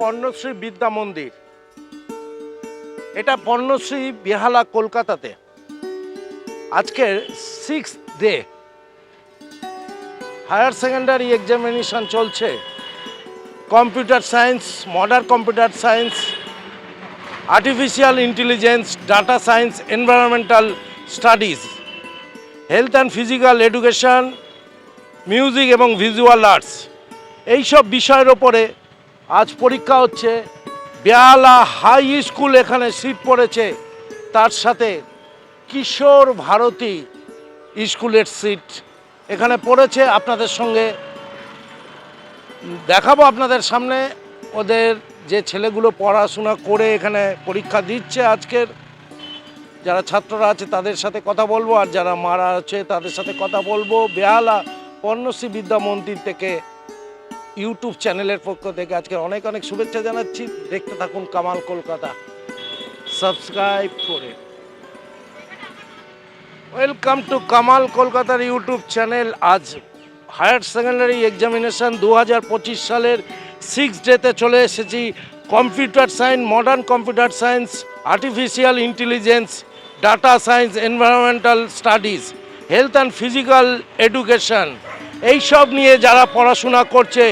পর্ণশ্রী বিদ্যা মন্দির। এটা পর্ণশ্রী বেহালা কলকাতাতে। আজকের six day higher secondary examination চলছে। Computer science modern computer science artificial intelligence data science environmental studies health and physical education music এবং ভিজুয়াল আর্টস এইসব বিষয়ের ওপরে আজ পরীক্ষা হচ্ছে। বেহালা হাই স্কুল এখানে সিট পড়েছে। তার সাথে কিশোর ভারতী স্কুলের সিট এখানে পড়েছে আপনাদের সঙ্গে। দেখাবো আপনাদের সামনে। ওদের যে ছেলেগুলো পড়াশোনা করে এখানে পরীক্ষা দিচ্ছে আজকের। যারা ছাত্ররা আছে তাদের সাথে কথা বলব। আর যারা মারা আছে তাদের সাথে কথা বলব। বেহালা পর্ণশ্রী বিদ্যা মন্দির থেকে ইউটিউব চ্যানেলের পক্ষ থেকে আজকে অনেক অনেক শুভেচ্ছা জানাচ্ছি। দেখতে থাকুন কামাল কলকাতা। সাবস্ক্রাইব করে। ওয়েলকাম টু কামাল কলকাতার ইউটিউব চ্যানেল। আজ হায়ার সেকেন্ডারি এক্সামিনেশন দু সালের সিক্স ডেতে চলে এসেছি। Computer science modern computer science artificial intelligence data science environmental studies health and physical education এইসব নিয়ে যারা পড়াশোনা করছে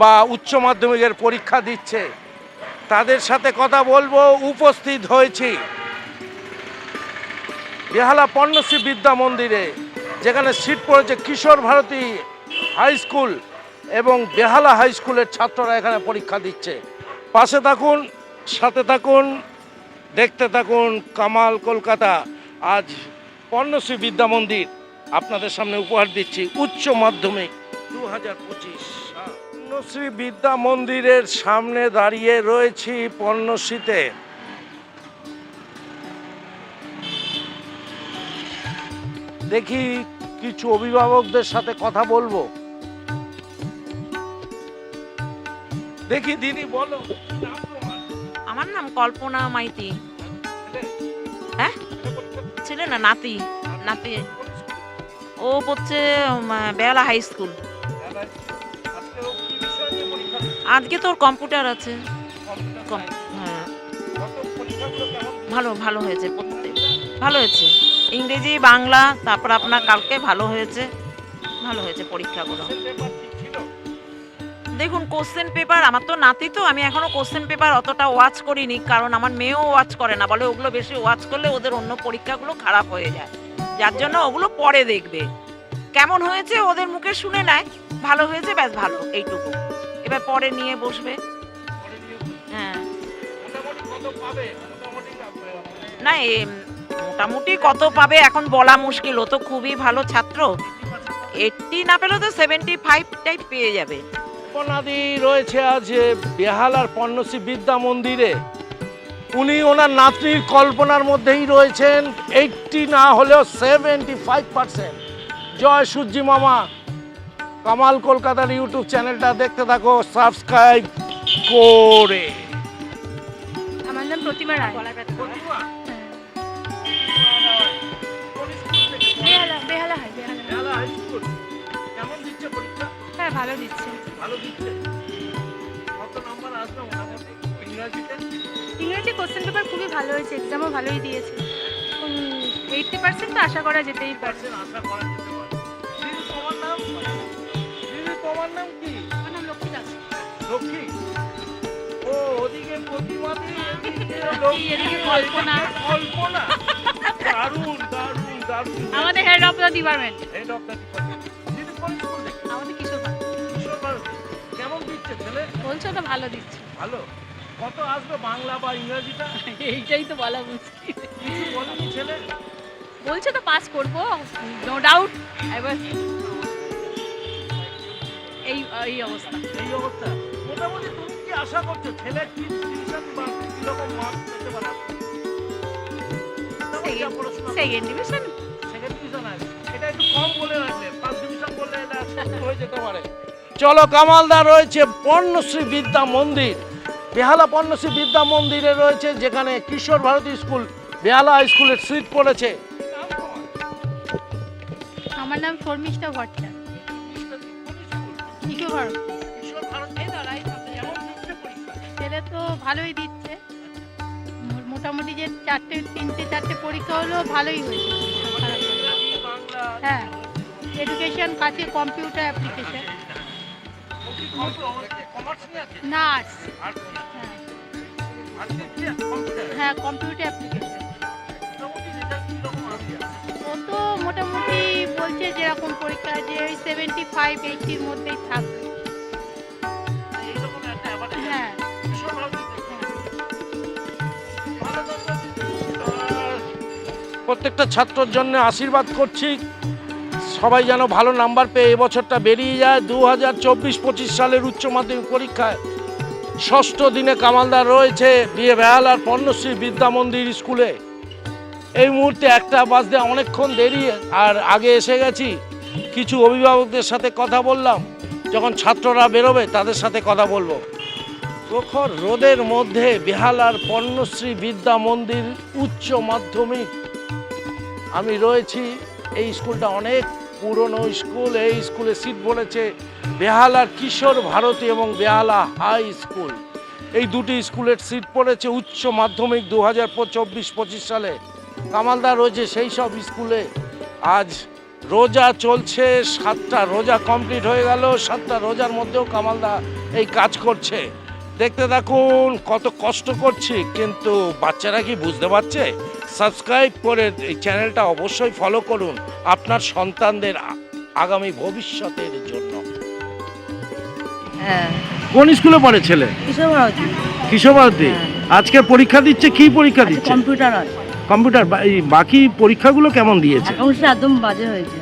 বা উচ্চ মাধ্যমিকের পরীক্ষা দিচ্ছে, তাদের সাথে কথা বলব, উপস্থিত হয়েছি। বেহালা পর্ণশ্রী বিদ্যা মন্দিরে, যেখানে সিট পড়েছে কিশোর ভারতী হাই স্কুল এবং বেহালা হাই স্কুলের ছাত্ররা এখানে পরীক্ষা দিচ্ছে। পাশে থাকুন, সাথে থাকুন, দেখতে থাকুন কামাল কলকাতা। আজ পর্ণশ্রী বিদ্যা মন্দির। আপনাদের সামনে উপহার দিচ্ছি উচ্চ মাধ্যমিক দু হাজার পঁচিশ পর্ণশ্রী বিদ্যা মন্দিরের সামনে দাঁড়িয়ে রয়েছি পর্ণশ্রীতে দেখি কিছু অভিভাবকদের সাথে কথা বলব। দেখি দিদি বলো। আমার নাম কল্পনা মাইতি। হ্যাঁ? ছেলে না নাতি? নাতি? ও পড়ছে বেলা হাই স্কুল আজকে তোর কম্পিউটার আছে। হ্যাঁ? ভালো ভালো হয়েছে পড়তে ভালো হয়েছে ইংরেজি, বাংলা, তারপর আপনার কালকে ভালো হয়েছে ভালো হয়েছে পরীক্ষাগুলো? দেখুন কোশ্চেন পেপার আমার তো নাতি তো, আমি এখনও কোশ্চেন পেপার অতটা ওয়াচ করিনি, কারণ আমার মেয়েও ওয়াচ করে না বলে ওগুলো বেশি ওয়াচ করলে ওদের অন্য পরীক্ষাগুলো খারাপ হয়ে যায় যার জন্য ওগুলো পরে দেখবে। কেমন হয়েছে ওদের মুখে শুনে নেয়। ভালো হয়েছে ব্যাস ভালো এইটুকু। এবার পরে নিয়ে বসবে। হ্যাঁ। না এ, মোটামুটি কত পাবে এখন বলা মুশকিল। ও তো খুবই ভালো ছাত্র। 80% এইটটি না পেলেও তো সেভেন্টি ফাইভ টাইপ পেয়ে যাবে। রয়েছে আজ বেহালার পর্ণশ্রী বিদ্যা মন্দিরে। উনি ওনার নাতনির কল্পনার মধ্যেই রয়েছেন। এইটটি না হলেও সেভেন্টি ফাইভ পার্সেন্ট জয় সূর্যি মামা। কামাল কলকাতার ইউটিউব চ্যানেলটা দেখতে থাকো সাবস্ক্রাইব করে। আমার নাম প্রতিমা রায়। বেহালা বেহালা হয় বেহালা কেমন দিচ্ছে পরীক্ষা? হ্যাঁ ভালো দিচ্ছে। ভালো দিচ্ছে? কত নাম্বার আসবে মোটামুটি ইংরাজিতে? ইংরেজি কোশ্চেন পেপার খুবই ভালো হয়েছে এক্সামও ভালোই দিয়েছে। এইটটি পার্সেন্ট তো আশা করা যেতেই পারে। আশা করা যেতে পারে। তোমার নাম? তোমার নাম কি? আমার নাম লক্ষ্মী দাস। লক্ষ্মী? ও ওদিকে প্রতিমাদি এদিকে কল্পনা। কল্পনা? দারুণ দারুণ দারুণ। আমাদের head of the department head of the department আমাদের কিশোর কিশোর কেমন দিচ্ছে ছেলে? বলছো তো ভালো দিচ্ছে। ভালো? কত আসবে বাংলা বা ইংরেজিটা? এইটাই তো বলা মুশকিল। কিছু বলেনি ছেলে? বলছো তো পাস করব নো ডাউট এবার এই এই অবস্থা। এই অবস্থা। মোটামুটি তুমি কি আশা করছ ছেলে কি টিউশন বা কীরকম মার্কস পেতে পারে? সেকেন্ড ডিভিশন সেকেন্ড ডিভিশন আছে এটা একটু কম বলে রাখলে ফার্স্ট ডিভিশন বললে এটা হয়ে যেতে পারে। চলো কামালদা রয়েছে পর্ণশ্রী বিদ্যা মন্দির। বেহালা পর্ণশ্রী বিদ্যা মন্দিরে রয়েছে যেখানে কিশোর ভারতী স্কুল বেহালা হাই স্কুলের সিট পড়েছে। আমার নাম শর্মিষ্ঠা পরীক্ষা। ছেলে তো ভালোই দিচ্ছে। মোটামুটি যে চারটে তিনটে চারটে পরীক্ষা হলো ভালোই হয়েছে। হ্যাঁ এডুকেশন কাছে কম্পিউটার অ্যাপ্লিকেশন না আর্টস হ্যাঁ কম্পিউটার অ্যাপ্লিকেশন ও তো মোটামুটি বলছে যেরকম পরীক্ষা যে সেভেন্টি ফাইভ এইটির মধ্যেই থাকবে। হ্যাঁ। প্রত্যেকটা ছাত্রর জন্য আশীর্বাদ করছি। সবাই যেন ভালো নাম্বার পেয়ে এবছরটা বেরিয়ে যায়। দু হাজার চব্বিশ পঁচিশ সালের উচ্চ মাধ্যমিক পরীক্ষায় ষষ্ঠ দিনে কামালদার রয়েছে বিয়ে বেহালার পর্ণশ্রী বিদ্যা মন্দির স্কুলে। এই মুহূর্তে একটা বাস বাজতে অনেকক্ষণ দেরি আর আগে এসে গেছি। কিছু অভিভাবকদের সাথে কথা বললাম। যখন ছাত্ররা বেরোবে, তাদের সাথে কথা বলব। প্রখর রোদের মধ্যে বেহালার পর্ণশ্রী বিদ্যা মন্দির উচ্চ মাধ্যমিক। আমি রয়েছি এই স্কুলটা অনেক পুরনো স্কুল, এই স্কুলে সিট বলেছে বেহালার কিশোর ভারতী এবং বেহালা হাই স্কুল। এই দুটি স্কুলের সিট পড়েছে উচ্চ মাধ্যমিক দু হাজার চব্বিশ পঁচিশ সালে। কামালদা রয়েছে সেই সব স্কুলে। আজ রোজা চলছে, সাতটা রোজা কমপ্লিট হয়ে গেল, সাতটা রোজার মধ্যেও কামালদা এই কাজ করছে। দেখতে থাকুন, কত কষ্ট করছি, কিন্তু বাচ্চারা কি বুঝতে পারছে? সাবস্ক্রাইব করে এই চ্যানেলটা অবশ্যই ফলো করুন আপনার সন্তানদের আগামী ভবিষ্যতের জন্য। হ্যাঁ। কোন স্কুলে পড়ে ছেলে? কিশোর ভারতী আজকে পরীক্ষা দিচ্ছে? কি পরীক্ষা দিচ্ছে? কম্পিউটার কম্পিউটার বাকি পরীক্ষাগুলো কেমন দিয়েছে? একদম বাজে হয়েছে।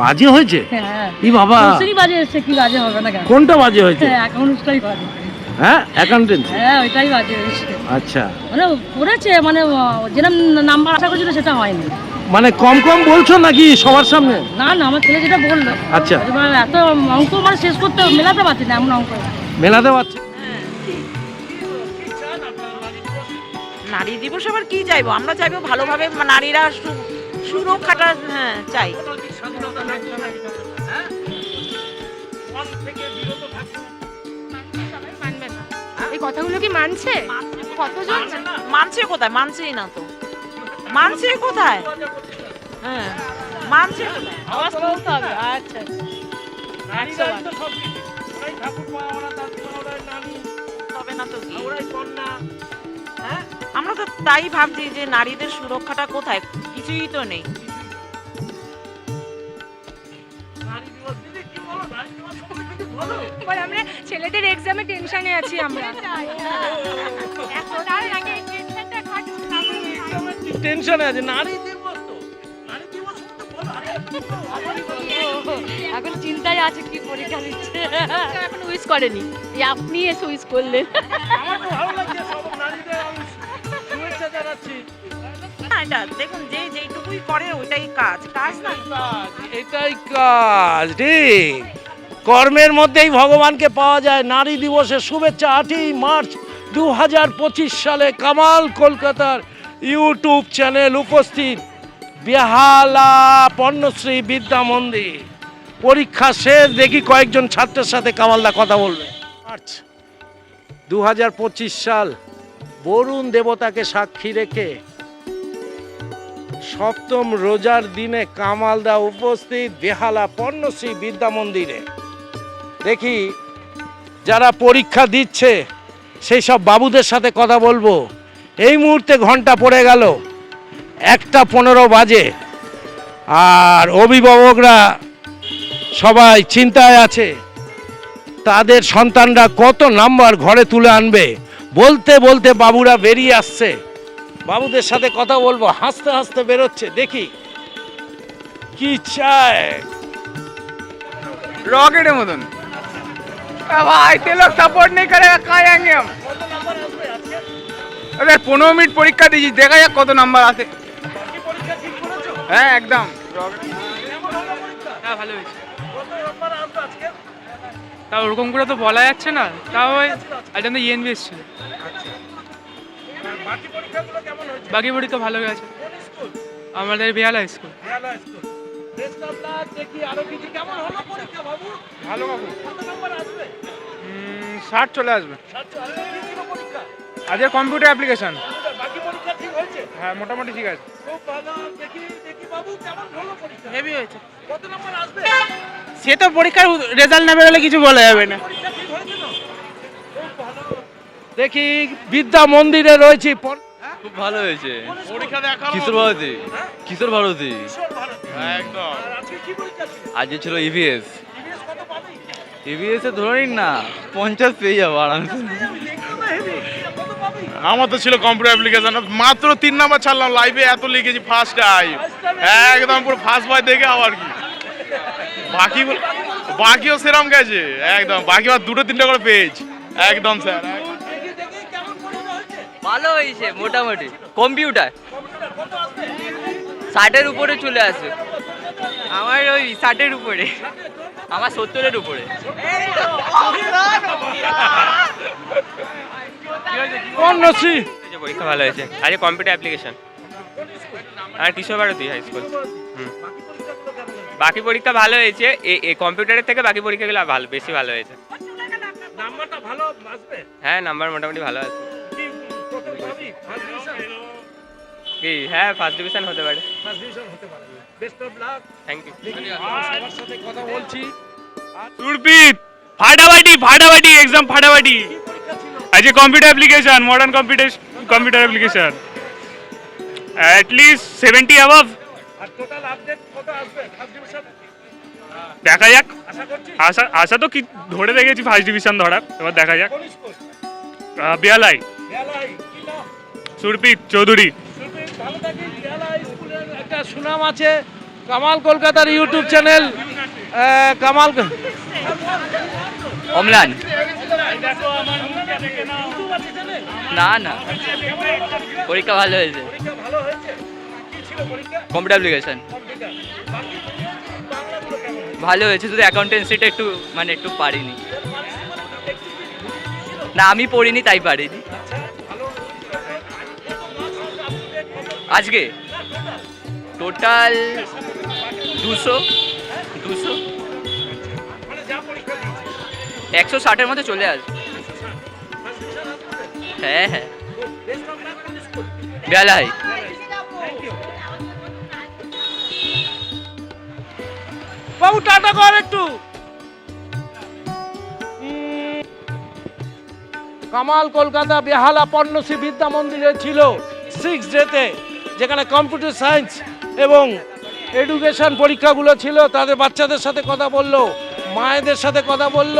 বাজে হয়েছে? হ্যাঁ। ই বাবা। কোশ্চেনই বাজে এসছে কি বাজে হবে না কোনটা বাজে হয়েছে? হ্যাঁ অ্যাকাউন্টসটাই বাজে। হ্যাঁ অ্যাকাউন্টেন্সি হ্যাঁ ওইটাই বাজে হয়েছে। আচ্ছা। মানে পড়েছে মানে যেরকম নাম্বার আশা করছিল সেটা হয়নি। মানে কম কম বলছো নাকি সবার সামনে? না না আমার ছেলে যেটা বলল। আচ্ছা। এবার এত অঙ্ক মানে শেষ করতে মেলাতে পারছি না এমন অঙ্ক মেলাতে পারছি। নারী দিবস আবার কি চাইব? আমরা চাইব ভালোভাবে নারীরা সুরক্ষাটা হ্যাঁ চাই। এই কথাগুলো কি মানছে? কতজন? মানছে কোথায়? মানছেই না তো। মানছে কোথায়? হ্যাঁ মানছে আওয়াজ তুলতে হবে আচ্ছা কন্যা। হ্যাঁ? আমরা তো তাই ভাবছি যে নারীদের সুরক্ষাটা কোথায়? কিছুই তো নেই। নারী দিবস, দিদি কি বলো? নারী দিবস সম্পর্কে কিছু বলো। এবার আমরা ছেলেদের এক্সামে টেনশনে আছি আমরা। টেনশনে আছে নারী দিবস তো। নারী দিবস সম্পর্কে বলো। আরে, আমারই বলো। এখন চিন্তায় আছে কি পরীক্ষা দিচ্ছে। এখন উইশ করেনি। আপনি এসে উইশ করলেন। আমার তো ভালো লাগছে সব নারীদের আমি শুভেচ্ছা জানাচ্ছি। না দেখুন যে যেইটুকুই করে ওইটাই কাজ। কাজ না? এটাই কাজ ঠিক। কর্মের মধ্যেই ভগবানকে পাওয়া যায়। নারী দিবসের শুভেচ্ছা আটই মার্চ দু পঁচিশ সালে কামাল কলকাতার ইউটিউব চ্যানেল উপস্থিত। বেহালা পর্ণশ্রী বিদ্যা মন্দির। পরীক্ষা শেষ, দেখি কয়েকজন ছাত্রের সাথে কামালদা কথা বলবে। মার্চ দু হাজার পঁচিশ সাল, বরুণ দেবতাকে সাক্ষী রেখে সপ্তম রোজার দিনে কামালদা উপস্থিত বেহালা পর্ণশ্রী বিদ্যা মন্দিরে। দেখি যারা পরীক্ষা দিচ্ছে, সেই সব বাবুদের সাথে কথা বলব। এই মুহূর্তে ঘণ্টা পড়ে গেল। একটা পনেরো বাজে। আর অভিভাবকরা সবাই চিন্তায় আছে। তাদের সন্তানরা কত নাম্বার ঘরে তুলে আনবে? বলতে বলতে বাবুরা বেরিয়ে আসছে। বাবুদের সাথে কথা বলব। হাসতে হাসতে বেরোচ্ছে। দেখি। কি চায়? রকেটের মতন। ভাই তিলক সাপোর্ট নেই, করে কাজ আরে পনেরো মিনিট পরীক্ষা দিয়েছি দেখা যাক কত নাম্বার আসে হ্যাঁ একদম। হ্যাঁ ভালো তা ওরকম করে তো বলা যাচ্ছে না তাও আজ আমাদের ইএনবিএস ছিল বাকি পরীক্ষা ভালো গেছে। আমাদের বেহালা স্কুল ভালো বাবু। ষাট চলে আসবে। আজকে কম্পিউটার অ্যাপ্লিকেশন হ্যাঁ মোটামুটি ঠিক আছে। হেভি হয়েছে। সে তো পরীক্ষার রেজাল্ট না বেরোলে কিছু বলা যাবে না। দেখি বিদ্যা মন্দিরে রয়েছি। খুব ভালো হয়েছে। কিশোর ভারতী। কিশোর ভারতী। একদম। আজকে ছিল? E ইভিএস ইভিএস এ ধরে নিন না পঞ্চাশ পেয়ে যাব আরামসে। আমার তো ছিল কম্পিউটার অ্যাপ্লিকেশন মাত্র তিন নাম্বার ছাড়লাম লাইভে এত লিখেছি ফার্স্ট টাইম একদম পুরো ফার্স্ট বয় দেখে আবার কি? বাকি বাকিও সেরম গেছে। একদম বাকি আর দুটো তিনটে করে পেজ একদম স্যার ভালো হয়েছে মোটামুটি। কম্পিউটার ষাটের উপরে চলে আসে আমার ওই ষাটের উপরে। আমার সত্তরের উপরে। কোন নসি? পরীক্ষা ভালো হয়েছে। আজকে কম্পিউটার অ্যাপ্লিকেশন আর কিশোর ভারতী হাই স্কুল বাকি পরীক্ষা ভালো হয়েছে। এই কম্পিউটারের থেকে বাকি পরীক্ষাগুলো ভালো বেশি ভালো হয়েছে। নাম্বারটা ভালো আসবে? হ্যাঁ নাম্বার মোটামুটি ভালো আছে। কি হ্যাঁ ফার্স্ট ডিভিশন হতে পারে। ফার্স্ট ডিভিশন হতে পারে। Best of luck thank you দেখি সবার সাথে কথা বলছি। সুরপিত! ফাটাফাটি ফাটাফাটি এক্সাম ফাটাফাটি আজকে computer application modern computer computer application at least seventy above দেখা যাক। আশা আশা তো কি ধরে রেখেছি ফার্স্ট ডিভিশন ধরার। এবার দেখা যাক। বিয়ালাই। সুরপিত চৌধুরী। একটা সুনাম আছে। কামাল কলকাতার ইউটিউব চ্যানেল। কামাল অমলান। না না। পরীক্ষা ভালো হয়েছে। Computer application? ভালো হয়েছে, শুধু অ্যাকাউন্টেন্সিটা একটু মানে একটু পারিনি। না, আমি পড়িনি, তাই পারিনি। আজকে? টোটাল দুশো দুশো। একশো ষাটের মধ্যে চলে আসবে। হ্যাঁ হ্যাঁ। বেলাই বাবু, টাটা কর একটু। কামাল কলকাতা বেহালা পর্ণশ্রী বিদ্যা মন্দিরে ছিল সিক্স ডেতে যেখানে কম্পিউটার সায়েন্স এবং এডুকেশন পরীক্ষাগুলো ছিল। তাদের বাচ্চাদের সাথে কথা বলল, মায়েদের সাথে কথা বলল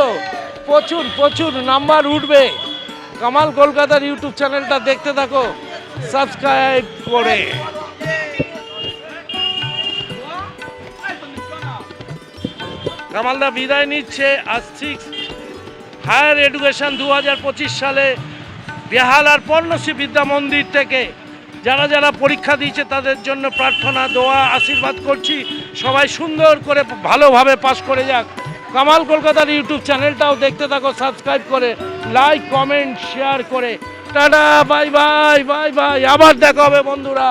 প্রচুর প্রচুর নাম্বার উঠবে। কামাল কলকাতার ইউটিউব চ্যানেলটা দেখতে থাকো, সাবস্ক্রাইব করে। কামালদা বিদায় নিচ্ছে, আজ সিক্স হায়ার এডুকেশন দু হাজার পঁচিশ সালে বেহালার পর্ণশ্রী বিদ্যা মন্দির থেকে যারা যারা পরীক্ষা দিয়েছে, তাদের জন্য প্রার্থনা, দোয়া, আশীর্বাদ করছি। সবাই সুন্দর করে ভালোভাবে পাশ করে যাক। কামাল কলকাতার ইউটিউব চ্যানেলটাও দেখতে থাকো সাবস্ক্রাইব করে লাইক কমেন্ট শেয়ার করে। Tata bye bye bye bye আবার দেখা হবে, বন্ধুরা।